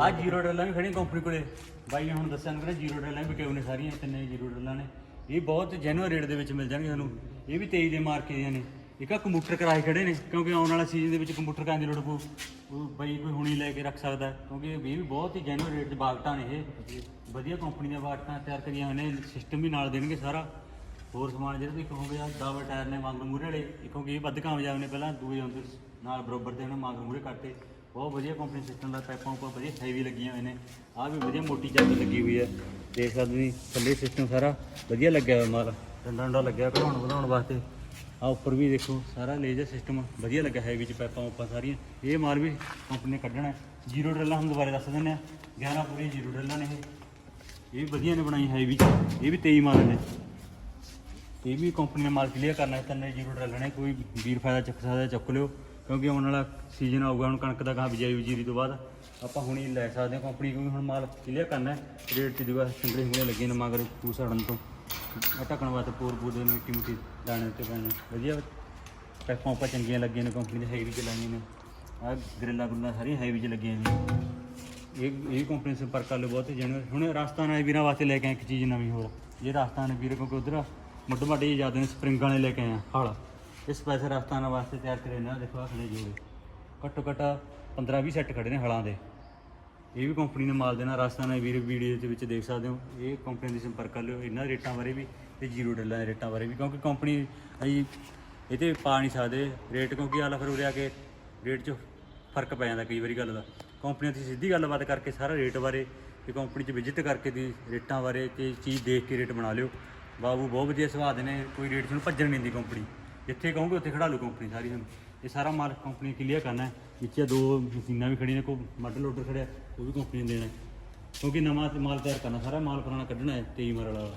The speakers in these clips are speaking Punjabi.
ਆ ਜ਼ੀਰੋ ਡਰਲਾਂ ਵੀ ਖੜੀਆਂ ਕੰਪਨੀ ਕੋਲੇ। ਬਾਈ ਨੇ ਹੁਣ ਦੱਸਿਆ ਨਾ ਜ਼ੀਰੋ ਡਰਲਾਂ ਵੀ ਕਿਉਂ ਨੇ ਸਾਰੀਆਂ, ਤਿੰਨੇ ਜ਼ੀਰੋ ਡਰਲਾਂ ਨੇ। ਇਹ ਬਹੁਤ ਜੈਨੂਅਲ ਰੇਟ ਦੇ ਵਿੱਚ ਮਿਲ ਜਾਣਗੇ ਤੁਹਾਨੂੰ। ਇਹ ਵੀ 23 ਦੇ ਮਾਰਕੇ ਦੀਆਂ ਨੇ। ਇੱਕ ਆ ਕੰਪਿਊਟਰ ਕਰਾਏ ਖੜੇ ਨੇ, ਕਿਉਂਕਿ ਆਉਣ ਵਾਲਾ ਸੀਜ਼ਨ ਦੇ ਵਿੱਚ ਕੰਪਿਊਟਰ ਕਰਨ ਦੀ ਲੋੜ ਪਊ। ਉਹ ਬਾਈ ਕੋਈ ਹੁਣੀ ਲੈ ਕੇ ਰੱਖ ਸਕਦਾ, ਕਿਉਂਕਿ ਇਹ ਵੀ ਬਹੁਤ ਹੀ ਜੈਨੂਅਲ ਰੇਟ 'ਚ ਬਾਗਟਾਂ ਨੇ ਇਹ। ਵਧੀਆ ਕੰਪਨੀ ਦੀਆਂ ਬਾਗਟਾਂ ਤਿਆਰ ਕਰੀਆਂ ਹੋਈਆਂ ਨੇ ਸਿਸਟਮ ਵੀ ਨਾਲ ਦੇਣਗੇ ਸਾਰਾ। ਹੋਰ ਸਮਾਨ ਜਿਹੜਾ ਤੁਸੀਂ ਕਹੋਗੇ ਆ ਡਬਲ ਟਾਇਰ ਨੇ ਮੰਗ ਮੂਰੇ ਵਾਲੇ। ਇਹ ਕਿਉਂਕਿ ਇਹ ਵੱਧ ਕਾਮਯਾਬ ਨੇ ਪਹਿਲਾਂ, ਦੂਏ ਹੁੰਦੇ ਨਾਲ ਬਰੋਬਰ ਦੇ ਉਹਨਾਂ ਮੰਗ ਮੂਰੇ ਕਰਤੇ ਬਹੁਤ ਵਧੀਆ ਕੰਪਨੀ ਸਿਸਟਮ ਦਾ ਪਾਈਪਾਂ ਉੱਪਰ ਵਧੀਆ ਹੈਵੀ ਲੱਗੀਆਂ ਹੋਏ ਨੇ। ਆਹ ਵੀ ਵਧੀਆ ਮੋਟੀ ਚੱਕ ਲੱਗੀ ਹੋਈ ਹੈ। ਦੇਖ ਸਕਦੇ ਹੋ ਥੱਲੇ ਸਿਸਟਮ ਸਾਰਾ ਵਧੀਆ ਲੱਗਿਆ ਹੋਇਆ ਮਾਲ। ਡੰਡਾ ਡੰਡਾ ਲੱਗਿਆ, ਘੜਾਉਣ ਵਧਾਉਣ ਵਾਸਤੇ। ਆ ਉੱਪਰ ਵੀ ਦੇਖੋ, ਸਾਰਾ ਲੇਜ਼ਰ ਸਿਸਟਮ ਵਧੀਆ ਲੱਗਾ ਹੈਵੀ ਚ ਪਾਈਪਾਂ ਉੱਪਰ ਸਾਰੀਆਂ। ਇਹ ਮਾਲ ਵੀ ਕੰਪਨੀ ਨੇ ਕੱਢਣਾ ਜ਼ੀਰੋ ਡਰਿੱਲਾਂ ਹੁਣ ਦੁਬਾਰੇ ਦੱਸ ਦਿੰਦੇ ਆ 11 ਪੂਰੀ ਜ਼ੀਰੋ ਡਰਿੱਲਾਂ ਨੇ ਇਹ। ਇਹ ਵੀ ਵਧੀਆ ਨੇ ਬਣਾਈ ਹੈਵੀ ਚ। ਇਹ ਵੀ 23 ਮਾਲ ਨੇ। ਇਹ ਵੀ ਕੰਪਨੀ ਨੇ ਮਾਲ ਕਲੀਅਰ ਕਰਨਾ ਹੈ। ਤਿੰਨੇ ਜ਼ੀਰੋ ਡਰ ਨੇ। ਕੋਈ ਵੀਰ ਫਾਇਦਾ ਚੱਕ ਸਕਦਾ ਚੁੱਕ ਲਿਓ। ਕਿਉਂਕਿ ਆਉਣ ਵਾਲਾ ਸੀਜ਼ਨ ਆਊਗਾ, ਹੁਣ ਕਣਕ ਦਾ ਗਾਹ ਬਿਜਾਈ ਵਜੀਰੀ ਤੋਂ ਬਾਅਦ। ਆਪਾਂ ਹੁਣ ਹੀ ਲੈ ਸਕਦੇ ਹਾਂ ਕੰਪਨੀ ਕਿਉਂਕਿ ਹੁਣ ਮਾਲ ਕਲੀਅਰ ਕਰਨਾ ਰੇਟ ਤੇ ਜੂਗਾ ਸਿੰਗਲੇ ਸਿੰਗਲੇ ਲੱਗੇ ਨੇ ਮਗਰ ਪੂ ਸੜਨ ਤੋਂ। ਢੱਕਣ ਵਾਸਤੇ ਪੂਰ ਪੂਰ ਦੇ ਮਿੱਟੀ ਮਿੱਟੀ ਦਾਣੇ ਤੇ ਪੈਣੇ ਵਧੀਆ ਪੈਪਾਂ ਆਪਾਂ ਚੰਗੀਆਂ ਲੱਗੀਆਂ ਨੇ ਕੰਪਨੀ ਦੇ ਹੈਵੀ ਚ ਨੇ। ਆਹ ਗਰਿੱਲਾਂ ਗੁੱਲਾਂ ਸਾਰੀਆਂ ਹੈਵੀ ਚ ਲੱਗੀਆਂ ਨੇ। ਇਹ ਇਹ ਕੰਪਨੀ ਸੰਪਰਕ ਕਰ ਲਓ ਬਹੁਤ ਜਣ। ਹੁਣ ਰਾਜਸਥਾਨ ਵਾਲੇ ਵੀਰਾਂ ਵਾਸਤੇ ਲੈ ਕੇ ਆਏ ਇੱਕ ਚੀਜ਼ ਨਵੀਂ ਹੋਰ। ਇਹ ਰਾਜਸਥਾਨ ਵੀਰ ਕਿਉਂਕਿ ਉਧਰ ਮੁੱਢ ਮਾਡੇ ਜ਼ਿਆਦਾ ਨੇ, ਸਪਰਿੰਗ ਵਾਲੇ ਲੈ ਕੇ ਆਏ ਹਾਲ ਇਸ ਪੈਸੇ ਰਾਜਸਥਾਨ ਵਾਸਤੇ ਤਿਆਰ ਕਰੇ ਨੇ, ਆਹ ਦੇਖੋ ਆ ਖੜੇ ਜੋੜੇ। ਘੱਟੋ ਘੱਟ 15 20 ਸੈੱਟ ਖੜੇ ਨੇ ਹਲਾਂ ਦੇ। ਇਹ ਵੀ ਕੰਪਨੀ ਨੇ ਮਾਲ ਦੇਣਾ, ਰਾਜਸਥਾਨ ਦੇ ਵੀਰ ਵੀਡੀਓ ਦੇ ਵਿੱਚ ਦੇਖ ਸਕਦੇ ਹੋ। ਇਹ ਕੰਪਨੀ ਦੀ ਸੰਪਰਕ ਕਰ ਲਿਓ, ਇਹਨਾਂ ਦੇ ਰੇਟਾਂ ਬਾਰੇ ਵੀ ਤੇ ਜ਼ੀਰੋ ਡਾਲਰ ਦੇ ਰੇਟਾਂ ਬਾਰੇ ਵੀ, ਕਿਉਂਕਿ ਕੰਪਨੀ ਅਸੀਂ ਇਹ ਤੇ ਪਾ ਨਹੀਂ ਸਕਦੇ ਰੇਟ ਕਿਉਂਕਿ ਆਲਾ ਫਿਰ ਉਰੇ ਆ ਕੇ ਰੇਟ 'ਚ ਫ਼ਰਕ ਪੈ ਜਾਂਦਾ ਕਈ ਵਾਰੀ ਗੱਲ ਦਾ। ਕੰਪਨੀਆਂ ਦੀ ਸਿੱਧੀ ਗੱਲਬਾਤ ਕਰਕੇ ਸਾਰਾ ਰੇਟ ਬਾਰੇ ਤੇ ਕੰਪਨੀ 'ਚ ਵਿਜ਼ਿਟ ਕਰਕੇ ਦੀ ਰੇਟਾਂ ਬਾਰੇ ਤੇ ਚੀਜ਼ ਦੇਖ ਕੇ ਰੇਟ ਬਣਾ ਲਿਓ। ਬਾਬੂ ਬਹੁਤ ਵਧੀਆ ਸੁਭਾਅ ਦੇ ਨੇ, ਕੋਈ ਰੇਟ ਤੁਹਾਨੂੰ ਭੱਜਣ ਨਹੀਂ ਦਿੰਦੀ ਕੰਪਨੀ ਜਿੱਥੇ ਕਹੋਗੇ ਉੱਥੇ ਖੜਾ ਲਓ ਕੰਪਨੀ ਸਾਰੀ ਤੁਹਾਨੂੰ ਇਹ ਸਾਰਾ ਮਾਲ ਕੰਪਨੀ ਕਲੀਅਰ ਕਰਨਾ ਹੈ। ਵਿੱਚ ਇਹ ਦੋ ਮਸ਼ੀਨਾਂ ਵੀ ਖੜੀਆਂ ਨੇ, ਕੋਈ ਮੱਡ ਲੋਡਰ ਖੜਿਆ ਉਹ ਵੀ ਕੰਪਨੀ ਨੇ ਦੇਣਾ ਹੈ। ਕਿਉਂਕਿ ਨਵਾਂ ਤੇ ਮਾਲ ਤਿਆਰ ਕਰਨਾ, ਸਾਰਾ ਮਾਲ ਪੁਰਾਣਾ ਕੱਢਣਾ ਹੈ 23 ਮਰ ਵਾਲਾ।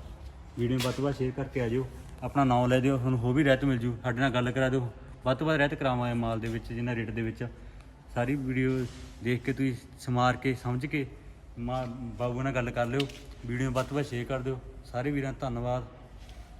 ਵੀਡੀਓ ਵੱਧ ਤੋਂ ਵੱਧ ਸ਼ੇਅਰ ਕਰਕੇ ਆ ਜਿਓ। ਆਪਣਾ ਨਾਮ ਲੈ ਦਿਓ, ਤੁਹਾਨੂੰ ਹੋ ਵੀ ਰਹਿਤ ਮਿਲ ਜੂ। ਸਾਡੇ ਨਾਲ ਗੱਲ ਕਰਾ ਦਿਓ। ਵੱਧ ਤੋਂ ਵੱਧ ਰਹਿਤ ਕਰਾਵਾਂਗੇ ਮਾਲ ਦੇ ਵਿੱਚ, ਜਿੰਨਾ ਰੇਟ ਦੇ ਵਿੱਚ। ਸਾਰੀ ਵੀਡੀਓ ਦੇਖ ਕੇ ਤੁਸੀਂ ਸਮਾਰ ਕੇ, ਸਮਝ ਕੇ, ਮਾ ਬਾਬੂ ਨਾਲ ਗੱਲ ਕਰ ਲਿਓ। ਵੀਡੀਓ ਨੂੰ ਵੱਧ ਤੋਂ ਵੱਧ ਸ਼ੇਅਰ ਕਰ ਦਿਓ। ਸਾਰੇ ਵੀਰਾਂ ਦਾ ਧੰਨਵਾਦ।